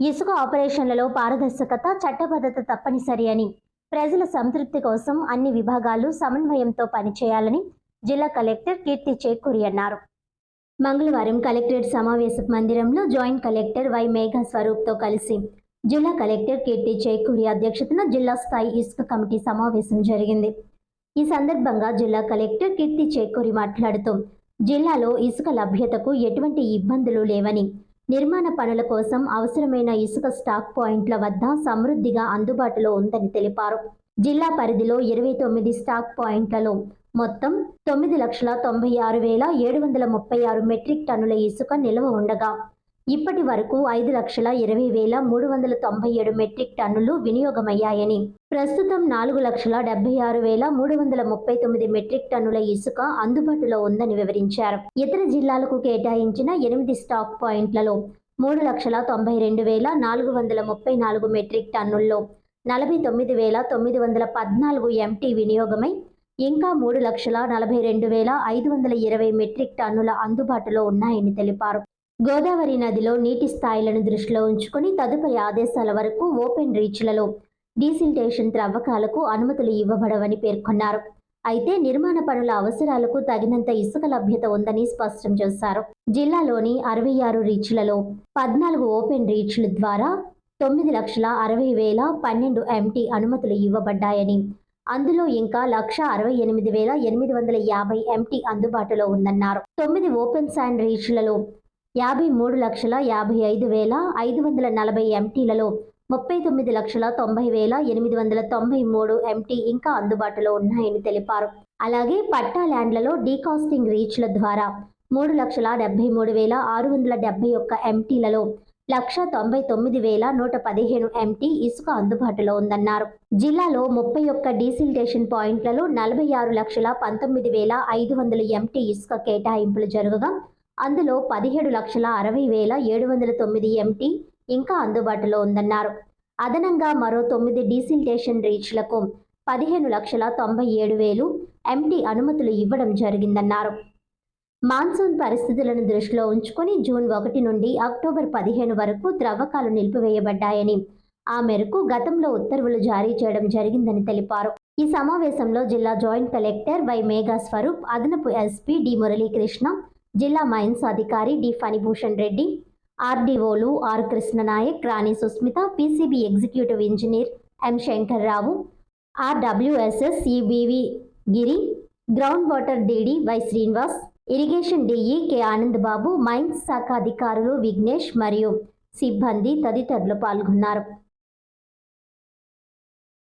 ఇసుక ఆపరేషన్లలో పారదర్శకత చట్టబద్ధత తప్పనిసరి అని ప్రజల సంతృప్తి కోసం అన్ని విభాగాలు సమన్వయంతో పనిచేయాలని జిల్లా కలెక్టర్ కీర్తి చేకూరి అన్నారు. మంగళవారం కలెక్టరేట్ సమావేశ మందిరంలో జాయింట్ కలెక్టర్ వై మేఘా స్వరూప్తో కలిసి జిల్లా కలెక్టర్ కీర్తి చేకూరి అధ్యక్షతన జిల్లా స్థాయి ఇసుక కమిటీ సమావేశం జరిగింది. ఈ సందర్భంగా జిల్లా కలెక్టర్ కీర్తి చేకూరి మాట్లాడుతూ జిల్లాలో ఇసుక లభ్యతకు ఎటువంటి ఇబ్బందులు లేవని నిర్మాణ పనుల కోసం అవసరమైన ఇసుక స్టాక్ పాయింట్ల వద్ద సమృద్ధిగా అందుబాటులో ఉందని తెలిపారు. జిల్లా పరిధిలో ఇరవై తొమ్మిది స్టాక్ పాయింట్లలో మొత్తం తొమ్మిది లక్షల తొంభై ఆరు వేల ఏడు వందల ముప్పై ఆరు మెట్రిక్ టన్నుల ఇసుక నిల్వ ఉండగా ఇప్పటి వరకు ఐదు లక్షల ఇరవై వేల మూడు వందల తొంభై ఏడు మెట్రిక్ టన్నులు వినియోగమయ్యాయని ప్రస్తుతం నాలుగు లక్షల డెబ్బై ఆరు వేల మూడు వందల ముప్పై తొమ్మిది మెట్రిక్ టన్నుల ఇసుక అందుబాటులో ఉందని వివరించారు. ఇతర జిల్లాలకు కేటాయించిన ఎనిమిది స్టాక్ పాయింట్లలో మూడు లక్షల తొంభై రెండు వేల నాలుగు వందల ముప్పై నాలుగు మెట్రిక్ టన్నుల్లో నలభై తొమ్మిది వేల తొమ్మిది వందల పద్నాలుగు ఎంటీ వినియోగమై ఇంకా మూడు లక్షల నలభై రెండు వేల ఐదు వందల ఇరవై మెట్రిక్ టన్నుల అందుబాటులో ఉన్నాయని తెలిపారు. గోదావరి నదిలో నీటి స్థాయిలను దృష్టిలో ఉంచుకొని తదుపరి ఆదేశాల వరకు ఓపెన్ రీచ్లలో డీసిల్టేషన్ త్రవ్వకాలకు అనుమతులు ఇవ్వబడవని పేర్కొన్నారు. అయితే నిర్మాణ పనుల అవసరాలకు తగినంత ఇసుక లభ్యత ఉందని స్పష్టం చేశారు. జిల్లాలోని అరవై ఆరు రీచ్లలో పద్నాలుగు ఓపెన్ రీచ్ల ద్వారా తొమ్మిది లక్షల అరవై వేల పన్నెండు ఎంటీ అనుమతులు ఇవ్వబడ్డాయని అందులో ఇంకా లక్ష అరవై ఎనిమిది వేల ఎనిమిది వందల యాభై ఎంటీ అందుబాటులో ఉందన్నారు. తొమ్మిది ఓపెన్ శాండ్ రీచ్లలో యాభై మూడు లక్షల యాభై ఐదు వేల ఐదు వందల నలభై ఎంటీలలో ముప్పై తొమ్మిది లక్షల తొంభై వేల ఎనిమిది వందల తొంభై మూడు ఎంటీ ఇంకా అందుబాటులో ఉన్నాయని తెలిపారు. అలాగే పట్టా ల్యాండ్లలో డీకాస్టింగ్ రీచ్ల ద్వారా మూడు లక్షల డెబ్బై మూడు వేల ఆరు వందల డెబ్బై ఒక్క ఎంటీలలో లక్ష తొంభై తొమ్మిది వేల నూట పదిహేను ఎంటీ ఇసుక అందుబాటులో ఉందన్నారు. జిల్లాలో ముప్పై ఒక్క డీసిల్టేషన్ పాయింట్లలో నలభై ఆరు లక్షల పంతొమ్మిది వేల ఐదు వందల ఎంటీ ఇసుక కేటాయింపులు జరగగా అందులో పదిహేడు లక్షల అరవై వేల ఏడు వందల తొమ్మిది ఎంటీ ఇంకా అందుబాటులో ఉందన్నారు. అదనంగా మరో తొమ్మిది డీసిల్టేషన్ రీచ్లకు పదిహేను లక్షల తొంభై ఏడు వేలు ఎంటీ అనుమతులు ఇవ్వడం జరిగిందన్నారు. మాన్సూన్ పరిస్థితులను దృష్టిలో ఉంచుకొని జూన్ ఒకటి నుండి అక్టోబర్ పదిహేను వరకు త్రవ్వకాలు నిలిపివేయబడ్డాయని ఆ మేరకు గతంలో ఉత్తర్వులు జారీ చేయడం జరిగిందని తెలిపారు. ఈ సమావేశంలో జిల్లా joint collector Y Megha Swaroop అదనపు ఎస్పీ డి మురళీకృష్ణ జిల్లా మైన్స్ అధికారి D Phanibhushan Reddy ఆర్డీఓలు R Krishnanaik Rani Susmita PCB executive engineer M Shankarrao RWSS CBV Giri ground water DD Y Srinivas irrigation DE K Anand Babu mines శాఖ అధికారులు విఘ్నేష్ మరియు సిబ్బంది తదితరులు పాల్గొన్నారు.